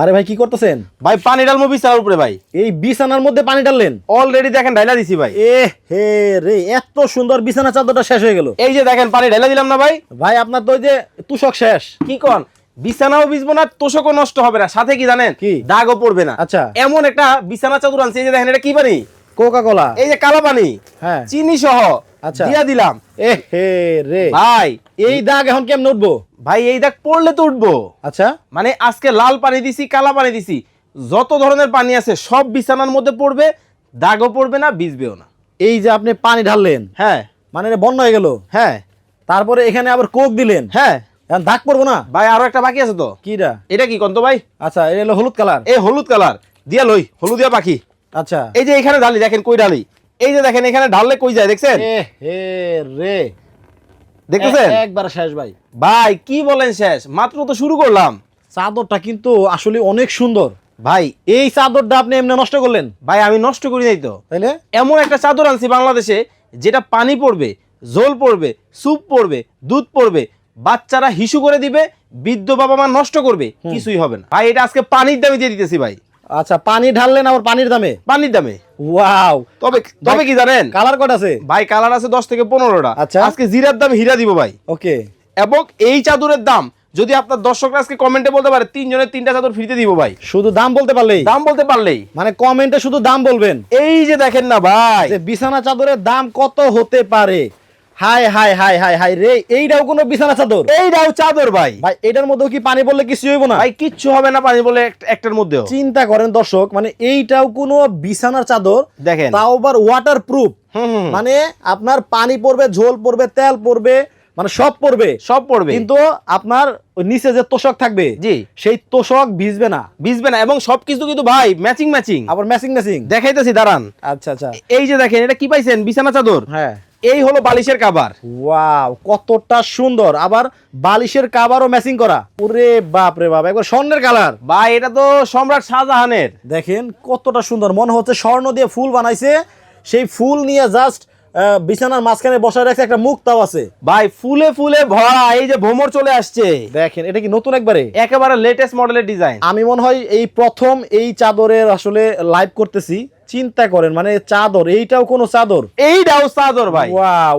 আরে ভাই কি করতেছেন? ভাই পানি ডালমো বিছানার উপরে ভাই। এই বিছানার মধ্যে পানি ডাললেন অলরেডি দেখেন ঢাইলা দিছি ভাই। এ হে রে এত সুন্দর বিছানা চাদরটা শেষ হয়ে গেল। এই যে দেখেন পানি ঢাইলা দিলাম না ভাই। ভাই আপনার তো ওই যে তুষক শেষ। কি কন? বিছানাও ভিজবো না তোষকও নষ্ট হবে না। সাথে কি জানেন? কি? দাগও পড়বে না। আচ্ছা। এমন একটা বিছানা চাদর আনছি এই যে দেখেন এটা কি পানি? কোকা কোলা এই যে কালো পানি। হ্যাঁ। চিনি সহ আচ্ছা। দিয়া দিলাম। এ হে রে। ভাই এই দাগ এখন কেমনে উঠবো? ভাই এই দাগ পড়লে তো উঠবো। আচ্ছা। মানে আজকে লাল পানি দিছি কালা পানি দিছি। যত ধরনের পানি আছে সব বিছানার মধ্যে পড়বে দাগও পড়বে না ভিজবেও না। এই যে আপনি পানি ঢাললেন হ্যাঁ। মানে বন্ধ হয়ে গেল। হ্যাঁ। তারপরে এখানে আবার কোক দিলেন। হ্যাঁ। এখন দাগ পড়ব না? ভাই আরও একটা বাকি আছে তো। কিরা এটা কি কন্ত ভাই? আচ্ছা এটা হলো হলুদ কালার। এই হলুদ কালার। দিয়া লই হলুদিয়া পাখি আচ্ছা। এই যে এখানে ঢালি দেখেন কই ঢালি। এই যে দেখেন এখানে ঢাললে কই যায় দেখছেন? হে রে। দেখতেছেন? একবার শেষ ভাই। ভাই কি বলেন শেষ? মাত্র তো শুরু করলাম। চাদরটা কিন্তু আসলে অনেক সুন্দর। ভাই এই চাদরটা আপনি এমনি নষ্ট করলেন? ভাই আমি নষ্ট করি নাই তো। তাইলে? এমন একটা চাদর আনছি বাংলাদেশে যেটা পানি পড়বে জল পড়বে স্যুপ পড়বে দুধ পড়বে বাচ্চারা হিসু করে দিবে বৃদ্ধ বাবা মা নষ্ট করবে কিছুই হবে না। ভাই এটা আজকে পানির দামে দিয়ে দিতেছি ভাই। আচ্ছা পানি ঢাললেন আবার পানির দামে? পানির দামে। ওয়াও। তবে তবে কি জানেন? কালার কট আছে? ভাই কালার আছে দশ থেকে পনেরোটা। আচ্ছা। আজকে জিরার দাম হীরা দিব ভাই। ওকে। এবং এই চাদরের দাম যদি আপনার দর্শকরা আজকে কমেন্টে বলতে পারে তিনজনের তিনটা চাদর ফ্রিতে দিব ভাই। শুধু দাম বলতে পারলেই? দাম বলতে পারলেই। মানে কমেন্টে শুধু দাম বলবেন? এই যে দেখেন না ভাই। যে বিছানা চাদরের দাম কত হতে পারে? হাই হাই হাই হাই হাই রে এইটাও কোনো বিছানা চাদর? এইটাও চাদর ভাই। ভাই এটার মধ্যেও কি পানি বললে কিছু হইব না? ভাই কিচ্ছু হবে না পানি একটার মধ্যেও। চিন্তা করেন দর্শক মানে এইটাও কোনো বিছানার চাদর দেখেন। তাও আবার ওয়াটার প্রুফ মানে আপনার পানি পড়বে ঝোল পড়বে তেল পড়বে মানে সব পড়বে। সব পড়বে। কিন্তু আপনার নিচে যে তোষক থাকবে জি। সেই তোষক ভিজবে না। ভিজবে না এবং সবকিছু কিন্তু ভাই ম্যাচিং ম্যাচিং আবার ম্যাচিং ম্যাচিং দেখাইতেছি দাঁড়ান। আচ্ছা আচ্ছা। এই যে দেখেন এটা কি পাইছেন? বিছানা চাদর? হ্যাঁ। এই হলো বালিশের কাবার ওয়াও কতটা সুন্দর। আবার বালিশের কাবারও ম্যাচিং করা। ওরে বাপ রে বাপ একবার স্বর্ণের কালার ভাই এটা তো সম্রাট শাহজাহানের। দেখেন কতটা সুন্দর। মনে হচ্ছে স্বর্ণ দিয়ে ফুল বানাইছে। সেই ফুল নিয়ে জাস্ট বিছানার মাঝখানে বসায় রাখছে একটা মুক্তাও আছে। ভাই ফুলে ফুলে ভরা এই যে ভ্রমর চলে আসছে। দেখেন এটা কি নতুন একবারে? একেবারে লেটেস্ট মডেলের ডিজাইন আমি মনে হয় এই প্রথম এই চাদরের আসলে লাইভ করতেছি। চিন্তা করেন মানে চাদর এইটাও কোনো চাদর? এইটাও চাদর ভাই। ওয়াও।